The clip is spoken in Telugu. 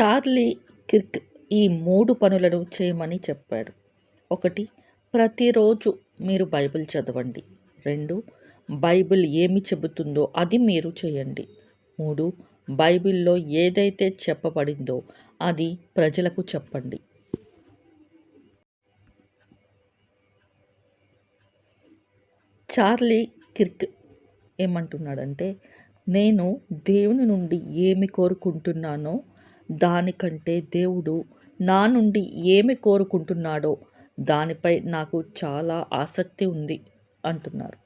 చార్లీ కిర్క్ ఈ మూడు పనులను చేయమని చెప్పాడు. ఒకటి ప్రతిరోజు మీరు బైబిల్ చదవండి. రెండు బైబిల్ ఏమి చెబుతుందో అది మీరు చేయండి. మూడు బైబిల్లో ఏదైతే చెప్పబడిందో అది ప్రజలకు చెప్పండి. చార్లీ కిర్క్ ఏమంటున్నాడంటే నేను దేవుని నుండి ఏమి కోరుకుంటున్నానో దానికంటే దేవుడు నా నుండి ఏమి కోరుకుంటున్నాడో దానిపై నాకు చాలా ఆసక్తి ఉంది అంటున్నారు.